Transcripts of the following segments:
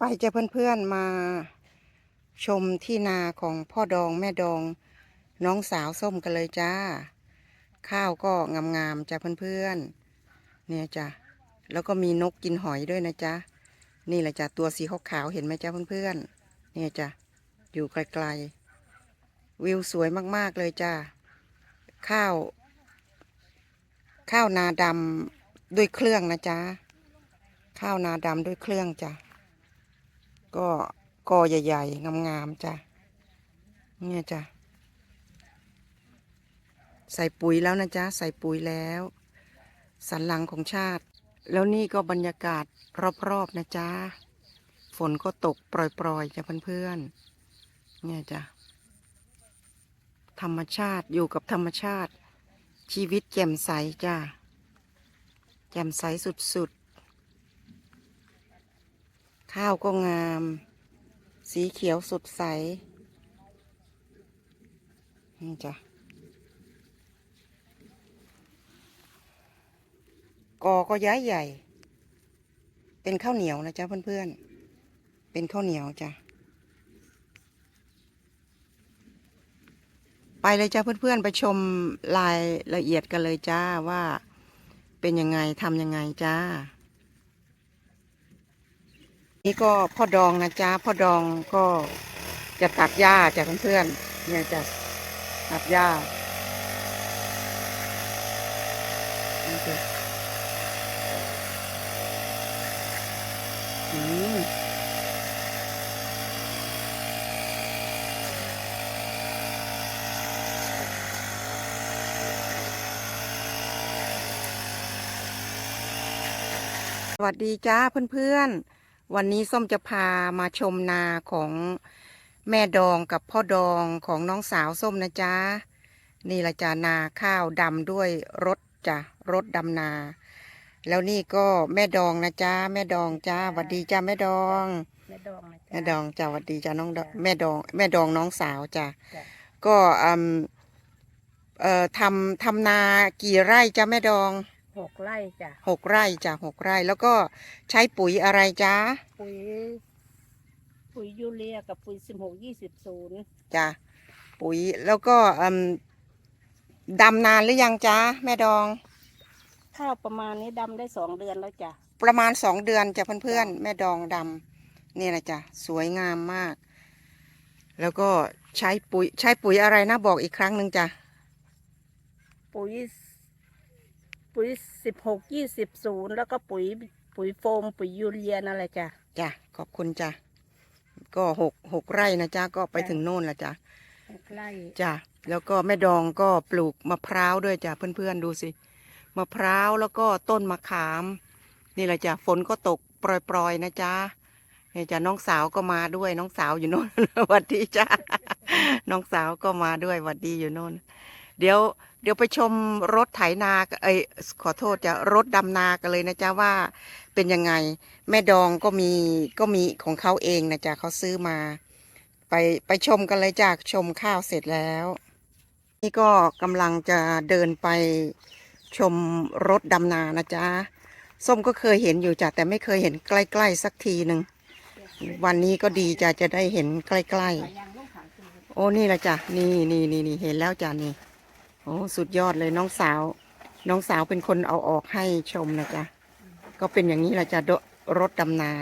ไปจะเพื่อนๆมาชมที่นาของพ่อดองแม่ดอง น้องสาวส้มกันเลยจ้า ข้าวก็งามๆจ้ะเพื่อนๆเนี่ยจ้ะแล้วก็มีนกกินหอยด้วยนะจ๊ะนี่แหละจ้ะตัวสีขาวๆเห็นไหมจ้ะเพื่อนๆเนี่ยจ้ะอยู่ไกลๆ วิวสวยมากๆเลยจ้าข้าว ข้าวนาดำด้วยเครื่องนะจ๊ะข้าวนาดำด้วยเครื่องจ้ะ ก็กอใหญ่ๆ งามๆจ้ะเนี่ยจ้ะใส่ปุ๋ยแล้วนะจ๊ะ ใส่ปุ๋ยแล้ว สันหลังของชาติ แล้วนี่ก็บรรยากาศรอบๆนะจ๊ะ ฝนก็ตกปล่อยๆจ้ะเพื่อนๆเนี่ยจ้ะธรรมชาติอยู่กับธรรมชาติ ชีวิตแจ่มใสจ้าแจ่มใสสุดๆ ข้าวก็งาม สีเขียวสดใส นี่จ้ะ กอก็ย้ายใหญ่ เป็นข้าวเหนียวนะจ๊ะเพื่อนๆ เป็นข้าวเหนียวจ้ะ ไปเลยจ้าเพื่อนๆ ไปชมรายละเอียดกันเลยจ้าว่าเป็นยังไงทำยังไงจ้า นี่ก็พ่อดองนะจ้าพ่อดองก็จะตัดหญ้าจ้ะเพื่อนๆเนี่ยจะตัดหญ้าอืมสวัสดีจ้าเพื่อนๆ วันนี้ส้มจะพามาชมนาของแม่ดองกับพ่อดองของน้องสาวส้มนะจ๊ะ นี่ละจ้านาข้าวดำด้วยรถจ้ะรถดำนา แล้วนี่ก็แม่ดองนะจ๊ะแม่ดองจ้าสวัสดีจ้าแม่ดอง แม่ดองนะแม่จ๊ะดองจ้าสวัสดีจ้าน้องดองจ้ะแม่ดองแม่ดองน้องสาวจ้ะจ้ะก็อืมเอ่อทำทำนากี่ไร่จ้าแม่ดอง หกไร่จ้ะหกไร่จ้ะหกไร่ แล้วก็ใช้ปุ๋ยอะไรจ้าปุ๋ยปุ๋ยยูเรียกับปุ๋ยสิบหกยี่สิบศูนย์จ้ะปุ๋ยแล้วก็อืมดำนานหรือยังจ้าแม่ดอง ข้าวประมาณนี้ดำได้สองเดือนแล้วจ้ะประมาณสองเดือนจ้ะเพื่อนจ้ะๆแม่ดองดำนี่แหละจ้ะสวยงามมาก แล้วก็ใช้ปุ๋ยใช้ปุ๋ยอะไรนะบอกอีกครั้งหนึ่งจ้ะปุ๋ย ปุ๋ยสิบหกยี่สิบศูนย์แล้วก็ปุ๋ยปุ๋ยโฟมปุ๋ยยูเรียนั่นแหละจ้ะ จ้ะขอบคุณจ้ะก็หกหกไร่นะจ้ะก็ไปจ้ะ ถึงโน่นละจ้ะหกไร่จ้ะแล้วก็แม่ดองก็ปลูกมะพร้าวด้วยจ้ะเพื่อนๆดูสิมะพร้าวแล้วก็ต้นมะขาม นี่แหละจ้ะฝนก็ตกปล่อยๆนะจ๊ะเนี่ยจ้ะน้องสาวก็มาด้วยน้องสาวอยู่โน่น หวัดดีจ้ะน้องสาวก็มาด้วยหวัดดีอยู่โน่น เดี๋ยวเดี๋ยวไปชมรถไถนาเอ้ยขอโทษจะรถดำนากันเลยนะจ๊ะว่าเป็นยังไง แม่ดองก็มีก็มีของเขาเองนะจ๊ะเขาซื้อมา ไปไปชมกันเลยจ้ะชมข้าวเสร็จแล้ว นี่ก็กำลังจะเดินไปชมรถดำนานะจ๊ะส้มก็เคยเห็นอยู่จ้ะแต่ไม่เคยเห็นใกล้ๆสักทีหนึ่งวันนี้ก็ดีจ้ะจะได้เห็นใกล้ขายยางลูกขายคือๆโอ้นี่แหละจ้ะนี่นี่นี่นี่เห็นแล้วจ้ะนี่ โอ้สุดยอดเลยน้องสาว น้องสาวเป็นคนเอาออกให้ชมนะจ๊ะก็เป็นอย่างนี้แหละจ้ะโดรถดำนา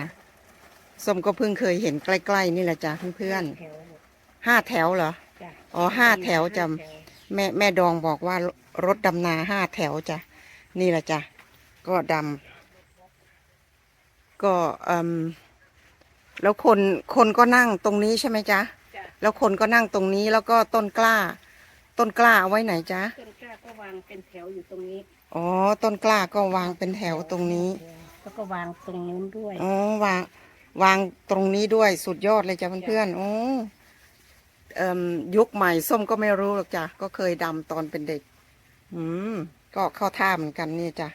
ส้มก็เพิ่งเคยเห็นใกล้ ๆ นี่แหละจ้ะเพื่อนแถวๆห้าแถวเหรอจ้ะอ๋อห้าแถวจำแม่แม่ดองบอกว่ารถดำนาห้าแถวจ้ะนี่แหละจ้ะก็ดำก็เอืมแล้วคนคนก็นั่งตรงนี้ใช่ไหมจ๊ะจ้ะแล้วคนก็นั่งตรงนี้แล้วก็ต้นกล้า ต้นกล้าเอาไว้ไหนจ๊ะต้นกล้าก็วางเป็นแถวอยู่ตรงนี้ อ๋อ ต้นกล้าก็วางเป็นแถวตรงนี้ แล้วก็วางตรงนู้นด้วย อ๋อ วาง วางตรงนี้ด้วย สุดยอดเลยจ้ะเพื่อนๆโอ้เอ่มยุคใหม่ส้มก็ไม่รู้หรอกจ้ะ ก็เคยดำตอนเป็นเด็ก อืม ก็เข้าท่าเหมือนกันนี่จ้ะ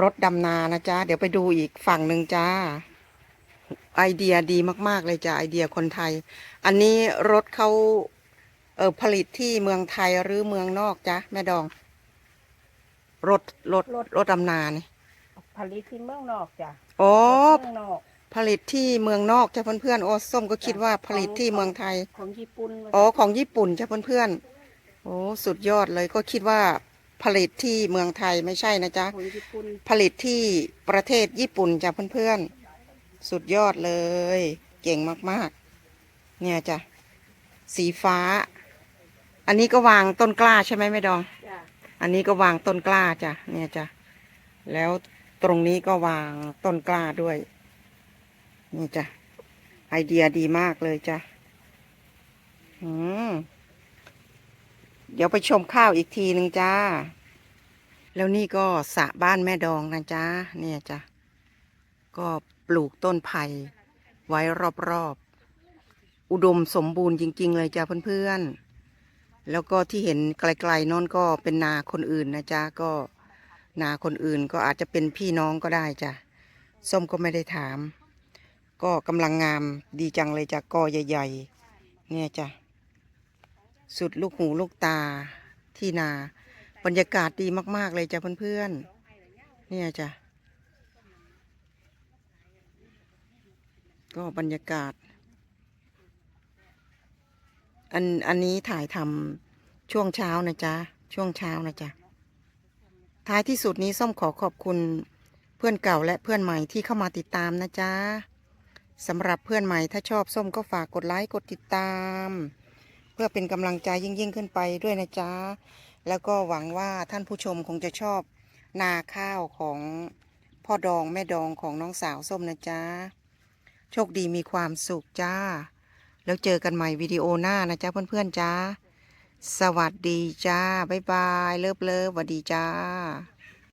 รถดำนานะจ๊ะ เดี๋ยวไปดูอีกฝั่งหนึ่งจ้า ไอเดียดีมาก ๆ เลยจ้ะ ไอเดียคนไทย อันนี้รถเขาเออผลิตที่เมืองไทยหรือเมืองนอกจ้ะแม่ดองรถรถ รถดำนานี่ผลิตที่เมืองนอกจ้ะอ๋อเมืองนอก ผลิตที่เมืองนอกจ้ะเพื่อนๆโอ้ส้มก็คิดว่าผลิตที่เมืองไทย ของญี่ปุ่นอ๋อของญี่ปุ่นจ้ะเพื่อนๆโอ้สุดยอดเลยก็คิดว่าผลิตที่เมืองไทยไม่ใช่นะจ๊ะของญี่ปุ่นผลิตที่ประเทศญี่ปุ่นจ้ะเพื่อนๆ สุดยอดเลย เก่งมากๆ เนี่ยจ้ะ สีฟ้า อันนี้ก็วางต้นกล้าใช่ไหมแม่ดอง จ้ะอันนี้ก็วางต้นกล้าจ้ะเนี่ยจ้ะแล้วตรงนี้ก็วางต้นกล้าด้วย นี่จ้ะไอเดียดีมากเลยจ้ะอืมเดี๋ยวไปชมข้าวอีกทีหนึ่งจ้า แล้วนี่ก็สระบ้านแม่ดองนะจ๊ะเนี่ยจ้ะก็ปลูกต้นไผ่ไว้รอบๆอุดมสมบูรณ์จริง ๆ เลยจ้ะเพื่อนๆ แล้วก็ที่เห็นไกลๆโน้นก็เป็นนาคนอื่นนะจ๊ะก็นาคนอื่นก็อาจจะเป็นพี่น้องก็ได้จ้ะส้มก็ไม่ได้ถาม ก็กำลังงามดีจังเลยจ้ะกอใหญ่ๆเนี่ยจ้ะสุดลูกหูลูกตาที่นาบรรยากาศดีมาก ๆ เลยจ้ะเพื่อนๆเนี่ยจ้ะก็บรรยากาศ อันอันนี้ถ่ายทำช่วงเช้านะจ๊ะ ช่วงเช้านะจ๊ะ ท้ายที่สุดนี้ส้มขอขอบคุณเพื่อนเก่าและเพื่อนใหม่ที่เข้ามาติดตามนะจ๊ะสำหรับเพื่อนใหม่ถ้าชอบส้มก็ฝากกดไลค์กดติดตาม เพื่อเป็นกำลังใจยิ่งยิ่งๆขึ้นไปด้วยนะจ๊ะ แล้วก็หวังว่าท่านผู้ชมคงจะชอบนาข้าวของพ่อดองแม่ดองของน้องสาวส้มนะจ๊ะ โชคดีมีความสุขจ้า แล้วเจอกันใหม่วิดีโอหน้านะจ๊ะเพื่อนๆจ้า สวัสดีจ้า บ๊ายบาย เลิฟเลิฟสวัสดีจ้า